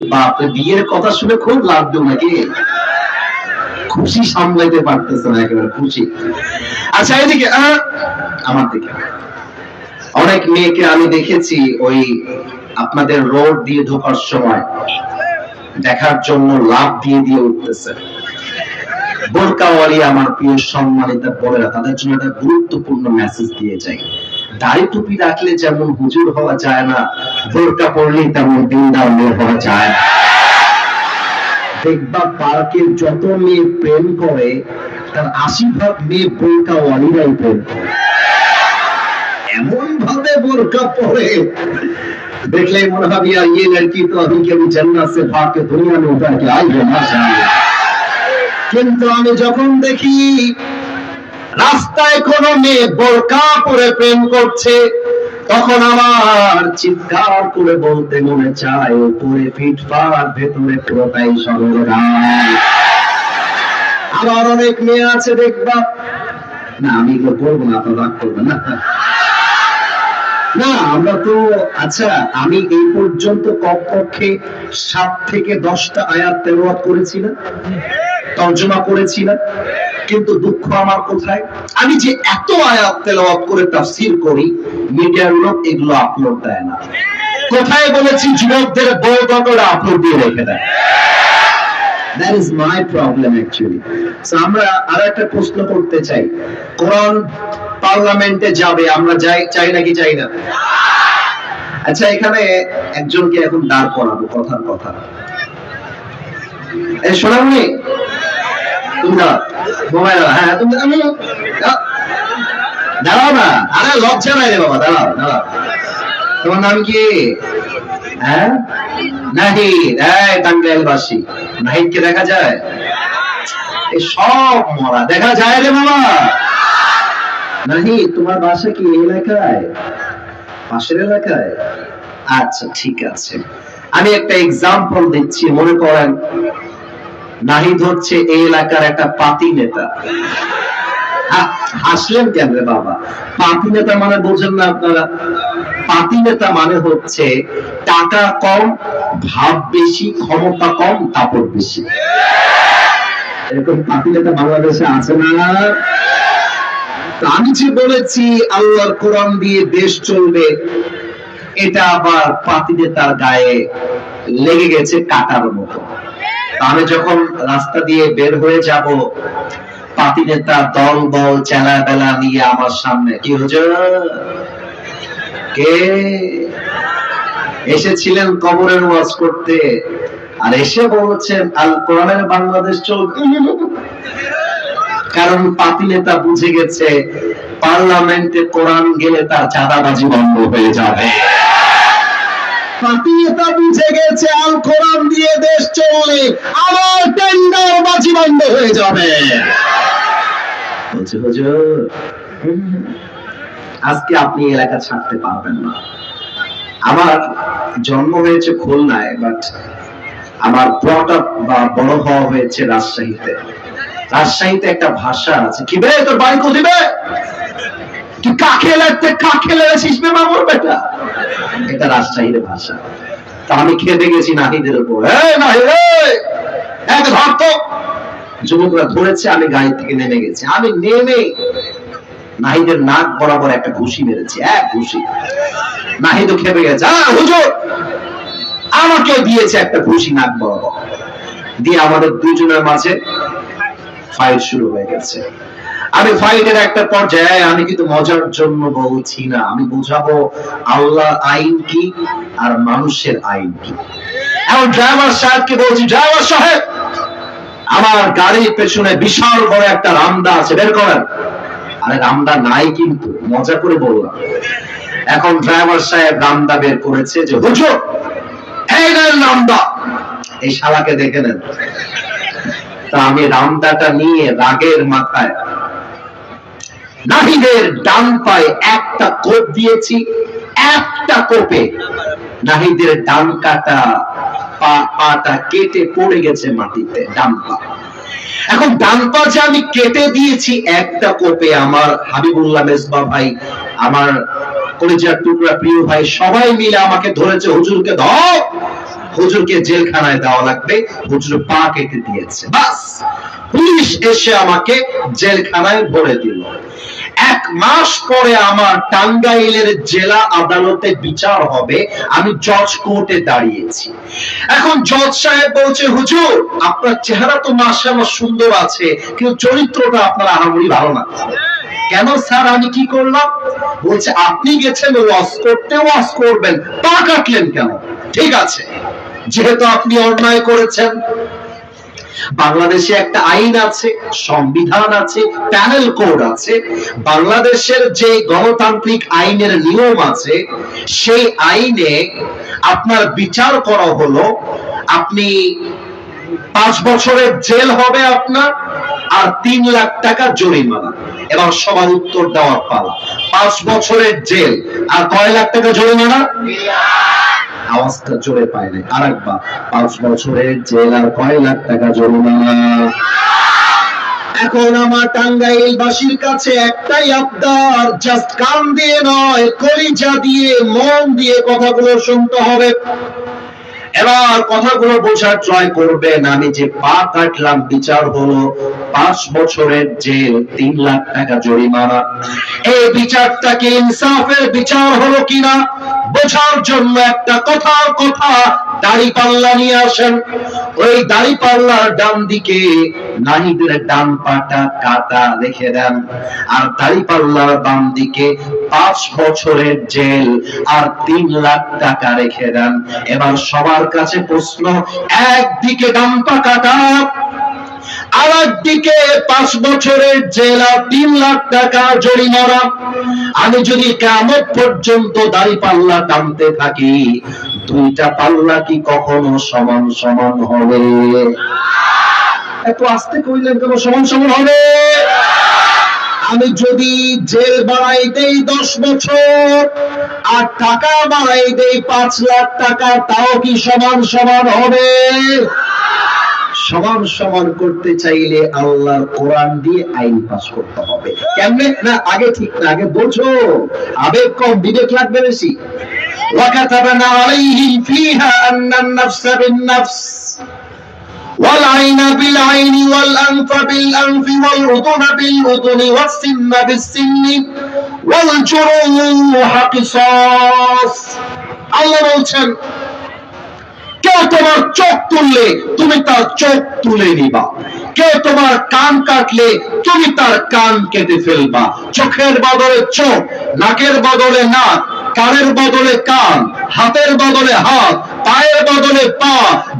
বাপরে, বিয়ের কথা শুনে খুব লাগতো নাকি? খুশি সামলাইতে পারতেছে না একেবারে, খুশি। আচ্ছা এদিকে আমার দিকে। অনেক মেয়েকে আমি দেখেছি ওই আপনাদের রোড দিয়ে ঢোকার সময় দেখার জন্য লাভ দিয়ে দিয়ে উঠতেছে। বোরকাওয়ালি আমার প্রিয় সম্মানিত বোনেরা, তাদের জন্য একটা গুরুত্বপূর্ণ মেসেজ দিয়ে যাই। দাড়ি টুপি রাখলে যেমন হুজুর হওয়া যায় না ভোরটা পড়লেই তেমন বৃন্দাবনের হওয়া যায় দেখবা পার্কের যত মেয়ে প্রেম করে, তার আশি ভাগ মেয়ে বোরকা অনিরাই প্রেম করে। এমন ভাবে বোরকা পরে দেখলে মনে হবে यार ইয়ে লড়কি তো আমি कभी जन्नत से भाग के दुनिया में उतर के आई है কিন্তু আমি যখন দেখি, রাস্তায় কোনো মেয়ে বোরকা পরে প্রেম করছে তখন আমার চিৎকার করে বলতে মনে চায়, উপরে ফিটফাট ভেতরে পুরোটাই সরলগান আবার অনেক মেয়ে আছে, দেখবা। না, আমি এগুলো বলব না, আপনার রাগ করবেন না। না, আমরা তো আচ্ছা আমি এই পর্যন্ত কমপক্ষে সাত থেকে দশটা আয়াত তেলাওয়াত করেছি না, তর্জমা করেছি না। কিন্তু দুঃখ আমার কোথায়? আমি যে এত আয়াত তেলাওয়াত করে তাফসীর করি মিডিয়ার লোক এগুলো আপলোড দেয় না। কোথায় বলেছি, যুবকদের বউ করে আপলোড দিয়ে রেখে দেয়। That is my problem actually so আমরা আর একটা প্রশ্ন করতে চাই। কোরআন পার্লামেন্টে যাবে, আমরা যাই চাই নাকি চাই না? আচ্ছা এখানে একজনকে এখন দাঁড় করাবো, কথার কথা। এই শোনাবনি হ্যাঁ দাঁড়াও। না। আরে লজ্জা নাই রে বাবা, দাঁড়াও দাঁড়াও। তোমার নাম কি? হ্যাঁ? দেখা যায়? সব মরা। দেখা যায় রে বাবা। তোমার বাসা কি এলাকায়? পাশের এলাকায়? আচ্ছা ঠিক আছে। আমি একটা এক্সাম্পল দিচ্ছি, মনে করেন। নাহিদ হচ্ছে এই এলাকার একটা পাতি নেতা। হাসলেন কেন রে বাবা? পাতি নেতা মানে বোঝেন না আপনারা? পাতি নেতা মানে হচ্ছে টাকা কম, ভাব বেশি, ক্ষমতা কম, কাপড় বেশি। এরকম পাতি নেতা বাংলাদেশে আছে না? আমি যে বলেছি, আল্লাহর কোরআন দিয়ে দেশ চলবে, এটা আবার পাতি নেতার গায়ে লেগে গেছে কাটার মতো। আমি যখন রাস্তা দিয়ে বের হয়ে যাব পাতি নেতা দল, বল, চেলা বেলা নিয়ে আমার সামনে, কি হুজুর? কে? এসেছিলেন কবরের ওয়াজ করতে, আর এসে বলছেন, আল কোরআনের বাংলাদেশ চলবে। কারণ পাতি নেতা বুঝে গেছে, পার্লামেন্টে কোরআন গেলে তার চাঁদাবাজি বন্ধ হয়ে যাবে। পাতি বুঝে গেছে, আল কোরআন দিয়ে দেশ চললে আবার টেন্ডার বাজি বন্ধ হয়ে যাবে। বলছে, হুজুর, আজকে আপনি এলাকা ছাড়তে পারবেন না। আমার জন্ম হয়েছে খুলনায় বাট আমার ব্রট বা বড় হওয়া হয়েছে রাজশাহীতে। রাজশাহীতে একটা ভাষা আছে। কি বে, তোর বাড়ি কোথায় তুই কাকে লাগতে কাকে লেগেছিস বে মামুর বেটা? এটা রাজশাহীর ভাষা। তা আমি খেতে গেছি নাহিদের উপর। এক ধর তো যুবকরা ধরেছে আমি গাড়ি থেকে নেমে গেছি। আমি নেমে নাহিদের নাক বরাবর একটা ঘুষি মেরেছি এক ঘুষি। নাহিদও খেপে গেছে হুজুর আমাকে দিয়েছে একটা ঘুষি নাক বরাবর। দিয়ে আমাদের দুজনের মাঝে ফাইট শুরু হয়ে গেছে। আমি ফাইটের একটা পর্যায়ে আমি কিন্তু মজার জন্য বলছি না, আমি বুঝাবো আল্লাহ আইন কি আর মানুষের আইন কি। এখন ড্রাইভার সাহেবকে বলছি, ড্রাইভার সাহেব, আমার গাড়ির পেছনে বিশাল বড় একটা রামদা আছে, বের করেন। আরে রামদা নাই কিন্তু, মজা করে বললাম। এখন ড্রাইভার সাহেব রামদা বের করেছে যে নেন রামদা। এই শালাকে দেখে নেন। তা আমি রামদাটা নিয়ে রাগের মাথায় নাহিদের ডান পায়ে একটা কোপ দিয়েছি, একটা কোপে নাহিদের ডান কাটা পাটা কেটে পড়ে গেছে মাটিতে, ডান পা। এখন ডান পা যে আমি কেটে দিয়েছি, একটা কোপে আমার হাবিবুল্লাহ মেজবা ভাই, আমার কলেজার টুকরা প্রিয় ভাই, সবাই মিলে আমাকে ধরেছে, হুজুরকে ধর। হুজুরকে জেলখানায় দেওয়া লাগবে, হুজুর পা কেটে দিয়েছে। বাস, পুলিশ এসে আমাকে জেলখানায় ভরে দিল। মাস পরে আমার টাঙ্গাইলের জেলা আদালতে বিচার হবে, আমি জজ কোর্টে দাঁড়িয়েছি। এখন জজ সাহেব বলছে, হুজুর, আপনার চেহারা তো মাশাআল্লাহ সুন্দর আছে, কিন্তু চরিত্রটা আপনার আহামরি ভালো না। কেন স্যার, আমি কি করলাম? বলছে, আপনি গেছেন ওয়াশ করতে ওয়াশ করবেন। পা কাটলেন কেন? ঠিক আছে, যেহেতু আপনি অন্যায় করেছেন বাংলাদেশে একটা আইন আছে, সংবিধান আছে, প্যানেল কোড আছে। বাংলাদেশের যে গণতান্ত্রিক আইনের নিয়ম আছে, সেই আইনে আপনার বিচার করা হলো, আপনি পাঁচ বছরের জেল হবে আপনার, আর তিন লাখ টাকা জরিমানা। এবার সবার উত্তর দেওয়ার পালা। পাঁচ বছরের জেল, আর কয় লাখ টাকা জরিমানা? আওয়াজটা জোরে পায় নাই। আর একবার পাঁচ বছরের জেল আর কয় লাখ টাকা জরিমানা? এখন আমার টাঙ্গাইল বাসীর কাছে একটাই আবদার জাস্ট কান দিয়ে নয়, কলিজা দিয়ে মন দিয়ে কথাগুলো শুনতে হবে। এবার কথাগুলো বোঝার ট্রাই করবেন। আমি যে পা কাটলাম, বিচার হলো পাঁচ বছরের জেল, তিন লাখ টাকা জরিমানা। এই বিচারটাকে ইনসাফের বিচার হলো কিনা? বোঝার জন্য একটা কথা কথা, দাড়ি পাল্লা নিয়ে আসেন। ওই দাড়ি পাল্লার ডান দিকে নাহিদের ডান পাটা কাটা রেখে দেন। আর দাড়ি পাল্লার বাম দিকে পাঁচ বছরের জেল আর তিন লাখ টাকা রেখে দেন। এবার সবার কাছে প্রশ্ন, একদিকে ডান পা কাটা আর একদিকে পাঁচ বছরের জেল তিন লাখ টাকা জরিমানা। আমি যদি কেমন পর্যন্ত দাড়ি পাল্লা টানতে থাকি, দুইটা পাল্লা কি কখনো সমান সমান হবে? এত আস্তে কইলেন কেন সমান সমান হবে? আমি যদি জেল বাড়াই দেই দশ বছর আর টাকা বাড়াই দেই পাঁচ লাখ টাকা তাও কি সমান সমান হবে সমান সমান করতে চাইলে আল্লাহর কোরআন দিয়ে আইন পাস করতে হবে কেমনে না আগে ঠিক না আগে বোঝো আবেগ কম বিবেক লাগবে বেশি وكتبنا عليهم فيها أن النفس بالنفس والعين بالعين والأنف بالأنف والأذن بالأذن والسن بالسن ওয়াল উদুনা الله বলছেন, কেউ তোমার চোখ তুললে তুমি তার চোখ তুলে নিবা। কেউ তোমার কান কাটলে তুমি তার কান কেটে ফেলবা। চোখের বদলে চোখ, নাকের বদলে নাক, কানের বদলে কান, হাতের বদলে হাত পায়ের বদলে পা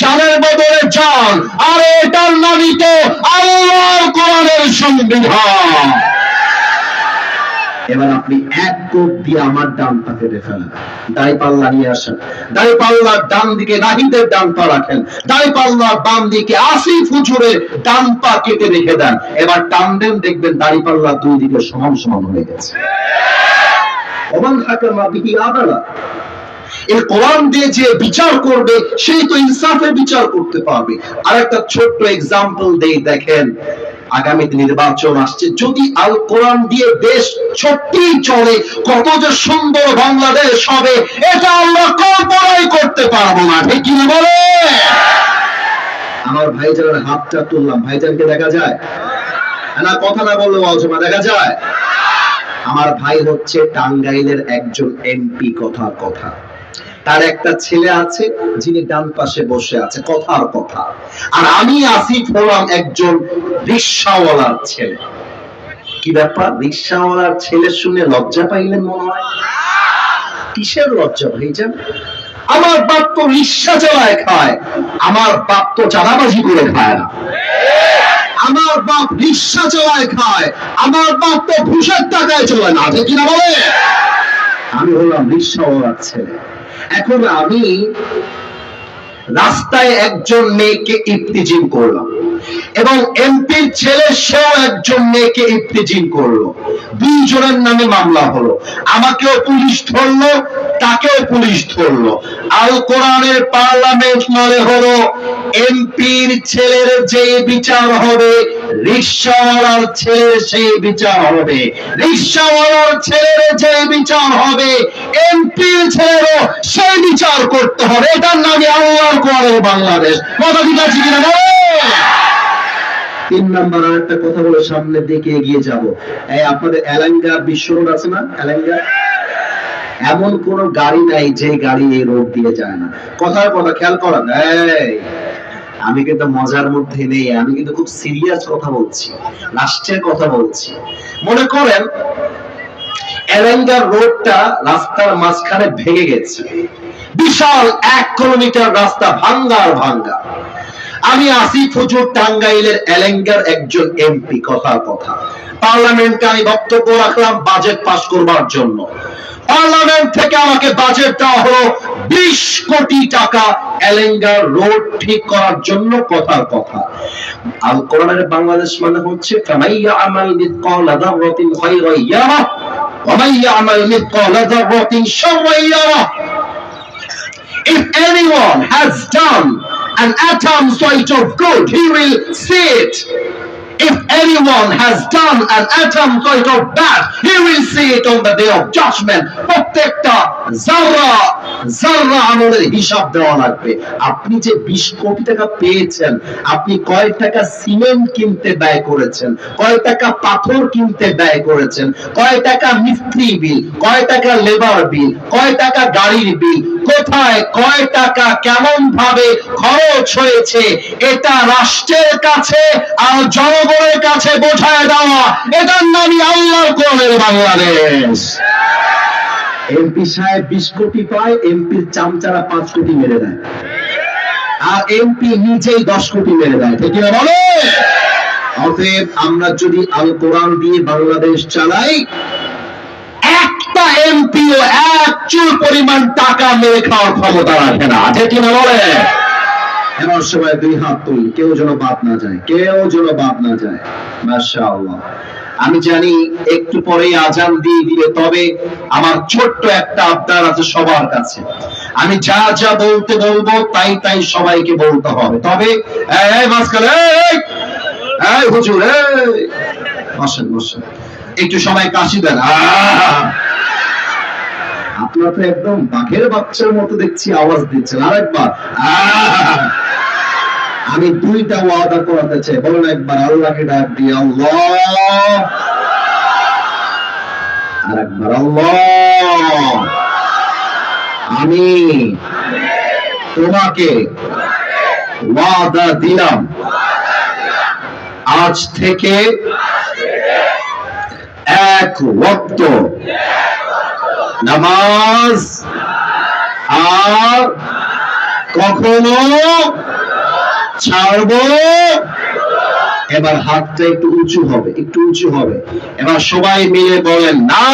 জানের বদলে জান আর এটার নামই তো আল্লাহর কোরআনের সংবিধান। এবার আপনি এক কোপ দিয়ে আমার ডান পা কেটে ফেলেন। দাড়ি পাল্লা নিয়ে আসেন। দাড়ি পাল্লার ডান দিকে নাহিদের ডান পা রাখেন। দাড়ি পাল্লার বাম দিকে আসিফ হুজুরের ডান পা কেটে রেখে দেন। এবার টান দেখবেন দাড়ি পাল্লা দুই দিকে সমান সমান হয়ে গেছে। ওমান হাকামা বিহি আদালা। এই কোরআন দিয়ে যে বিচার করবে, সেই তো ইনসাফের বিচার করতে পারবে। আর একটা ছোট্ট এক্সাম্পল দেই, দেখেন, আগামীতে নির্বাচন আসছে। যদি আল কোরআন দিয়ে দেশ সত্যি চলে, কত যে সুন্দর বাংলাদেশ হবে, এটা আমরা কল্পনাই করতে পারব না। ঠিক কি না বলে? আমার ভাইজানের হাতটা তুললাম। ভাইজানকে দেখা যায়? না, কথা না বললেও আলোচনা দেখা যায়? আমার ভাই হচ্ছে টাঙ্গাইলের একজন এমপি কথা কথা। তার একটা ছেলে আছে, যিনি ডান পাশে বসে আছে, কথার কথা। আর আমি আসিফ হলাম একজন রিক্সাওয়ালার ছেলে। কি ব্যাপার? রিক্সাওয়ালার ছেলে শুনে লজ্জা পাইলেন মনে হয়? কিসের লজ্জা ভাইজান? আমার বাপ তো রিক্সা চালায় খায়, আমার বাপ তো চাঁদাবাজি করে খায় না। আমার বাপ রিক্সা চালায় খায়, আমার বাপ তো ঘুষের টাকায় চলে না ঠিক কিনা বলে আমি হলাম রিক্সাওয়ালার ছেলে। এখন আমি রাস্তায় একজন মেয়েকে ইফতিজিং করলাম এবং এমপির ছেলে সেও একজন মেয়েকে ইফতিজিং করল। দুইজনের নামে মামলা হলো। আমাকেও পুলিশ ধরলো, তাকেও পুলিশ ধরলো। আল কোরআনের পার্লামেন্ট মনে হলো, এমপির ছেলের যে বিচার হবে ছেলের সেই বিচার হবে। ছেলের যে বিচার হবে এমপি ছেলেরও সেই বিচার করতে হবে। এটার নামে আল্লাহর করে বাংলাদেশ। কথা ঠিক আছে কিনা তিন নাম্বার আর একটা কথা বলে দিকে এগিয়ে যাব। এই আপনাদের এলাঙ্গা বিশ্ব রোড আছে না? এলাঙ্গা এমন কোন গাড়ি নাই যে গাড়ি এই রোড দিয়ে যায় না। কথার কথা খেয়াল করেন। এই আমি কিন্তু মজার মধ্যে নেই, আমি কিন্তু খুব সিরিয়াস কথা বলছি লাস্টের কথা বলছি। মনে করেন এলাঙ্গার রোডটা রাস্তার মাঝখানে ভেঙে গেছে। বিশাল এক কিলোমিটার রাস্তা ভাঙ্গার ভাঙ্গা। আমি টাঙ্গাইলের এলেঙ্গার একজন এমপি, কথার কথা। পার্লামেন্টে আমি বক্তব্য রাখলাম, বাজেট পাস করবার জন্য। পার্লামেন্ট থেকে আমাকে বাজেট দেওয়া হলো বিশ কোটি টাকা এলেঙ্গার রোড ঠিক করার জন্য কথার কথা আল কোরআনের বাংলাদেশ মানে হচ্ছে ফামাইয়া আমাল মিথকালা যাররাতিন খায়রান ইয়ারা ওয়া আমাল মিথকালা ইয়ারা If anyone has done an atom's weight of good, he will see it. If anyone has done an weight of bad, he will see it on the day of judgment. কয় টাকা মিস্ত্রি বিল কয় টাকা লেবার বিল কয় টাকা গাড়ির বিল, কোথায় কয় টাকা কেমন ভাবে খরচ হয়েছে, এটা রাষ্ট্রের কাছে আর জনগণের কাছে বোঝায় দেওয়া, এটার নামই আল্লাহর কোরআনের বাংলাদেশ। এমপি সাহেব বিশ কোটি পায়, এমপির চামচারা পাঁচ কোটি মেরে দেয়। আর এমপি নিজেই দশ কোটি মেরে দেয়, ঠিক বলে? অতএব আমরা যদি আল কোরআন দিয়ে বাংলাদেশ চালাই, একটা এক চুল পরিমাণ টাকা মেরে খাওয়ার ক্ষমতা রাখে না, ঠিক বলে? এবার সবাই দুই হাত তুল? কেউ যেন বাদ না যায় কেউ যেন বাদ না যায় মাশাআল্লাহ। আমি জানি একটু পরে আজান দিয়ে দিবে, তবে আমার ছোট্ট একটা আবদার আছে সবার কাছে। আমি যা যা বলতে বলব, তাই তাই সবাইকে বলতে হবে। তবে একটু সময় কাশি দেন! আপনারা তো একদম বাঘের বাচ্চার মতো দেখছি, আওয়াজ দিচ্ছেন। আরেকবার। আহ! আমি দুইটা ওয়াদা করাতে চাই। বলুন একবার, আল্লাহকে ডাক দিয়ে আল্লাহ। আর একবার, আল্লাহ। আমি তোমাকে ওয়াদা দিলাম। আজ থেকে এক ওয়াক্ত নামাজ আর কখনো ছাড়বো। এবার হাতটা একটু উঁচু হবে একটু উঁচু হবে। এবার সবাই মিলে বলেন না।